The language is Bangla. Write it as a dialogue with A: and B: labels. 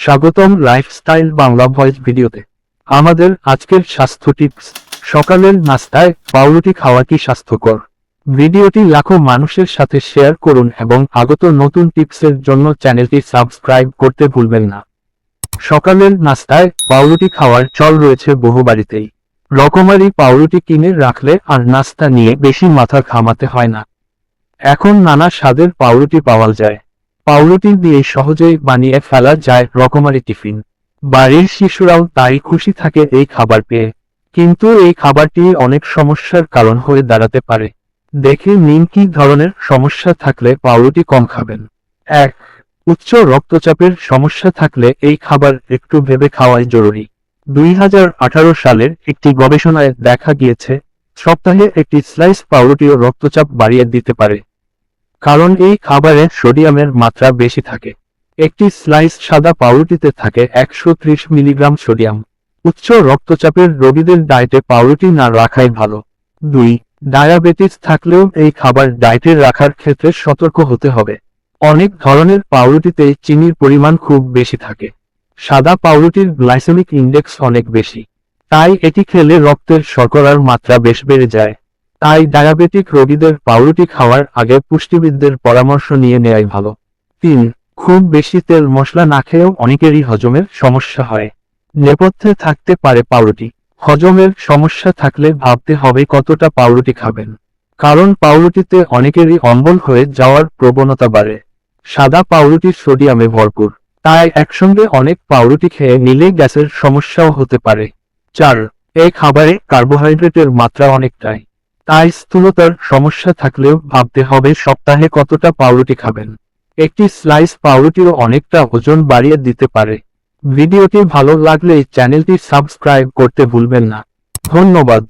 A: স্বাগতম লাইফস্টাইল বাংলা ভয়েস ভিডিওতে। আমাদের আজকের স্বাস্থ্য টিপস সকালের নাস্তায় পাউরুটি খাওয়া কি স্বাস্থ্যকর? ভিডিওটি লাখো মানুষের সাথে শেয়ার করুন এবং আগত নতুন টিপসের জন্য চ্যানেলটি সাবস্ক্রাইব করতে ভুলবেন না। সকালের নাস্তায় পাউরুটি খাওয়ার চল রয়েছে বহু বাড়িতেই। রকমারি পাউরুটি কিনে রাখলে আর নাস্তা নিয়ে বেশি মাথা ঘামাতে হয় না। এখন নানা স্বাদের পাউরুটি পাওয়া যায়। পাউরুটি দিয়ে সহজেই বানিয়ে ফেলা যায় রকমারি টিফিন। বাড়ির শিশুরাও তাই খুশি থাকে এই খাবার পেয়ে। কিন্তু এই খাবারটি অনেক সমস্যার কারণ হয়ে দাঁড়াতে পারে। দেখে নিন কি ধরনের সমস্যা থাকলে পাউরুটি কম খাবেন। এক, উচ্চ রক্তচাপের সমস্যা থাকলে এই খাবার একটু ভেবে খাওয়াই জরুরি। দুই হাজার আঠারো সালের একটি গবেষণায় দেখা গিয়েছে, সপ্তাহে একটি স্লাইস পাউরুটিও রক্তচাপ বাড়িয়ে দিতে পারে। কারণ এই খাবারে সোডিয়ামের মাত্রা বেশি থাকে। একটি স্লাইস সাদা পাউরুটিতে থাকে একশো ত্রিশ মিলিগ্রাম সোডিয়াম। উচ্চ রক্তচাপের রোগীদের ডায়েটে পাউরুটি না রাখাই ভালো। দুই, ডায়াবেটিস থাকলেও এই খাবার ডায়েটে রাখার ক্ষেত্রে সতর্ক হতে হবে। অনেক ধরনের পাউরুটিতে চিনির পরিমাণ খুব বেশি থাকে। সাদা পাউরুটির গ্লাইসেমিক ইন্ডেক্স অনেক বেশি। তাই এটি খেলে রক্তের শর্করার মাত্রা বেশ বেড়ে যায়। তাই ডায়াবেটিক রোগীদের পাউরুটি খাওয়ার আগে পুষ্টিবিদদের পরামর্শ নিয়ে নেওয়াই ভালো। তিন, খুব বেশি তেল মশলা না খেয়েও অনেকেরই হজমের সমস্যা হয়। নেপথ্যে থাকতে পারে পাউরুটি। হজমের সমস্যা থাকলে ভাবতে হবে কতটা পাউরুটি খাবেন। কারণ পাউরুটিতে অনেকেরই অম্বল হয়ে যাওয়ার প্রবণতা বাড়ে। সাদা পাউরুটি সোডিয়ামে ভরপুর। তাই একসঙ্গে অনেক পাউরুটি খেয়ে নিলে গ্যাসের সমস্যাও হতে পারে। চার এই খাবারে কার্বোহাইড্রেটের মাত্রা অনেকটাই। তাই স্থূলতার সমস্যা থাকলেও ভাবতে হবে সপ্তাহে কতটা পাউরুটি খাবেন। একটি স্লাইস পাউরুটিও অনেকটা ওজন বাড়িয়ে দিতে পারে। ভিডিওটি ভালো লাগলে চ্যানেলটি সাবস্ক্রাইব করতে ভুলবেন না। ধন্যবাদ।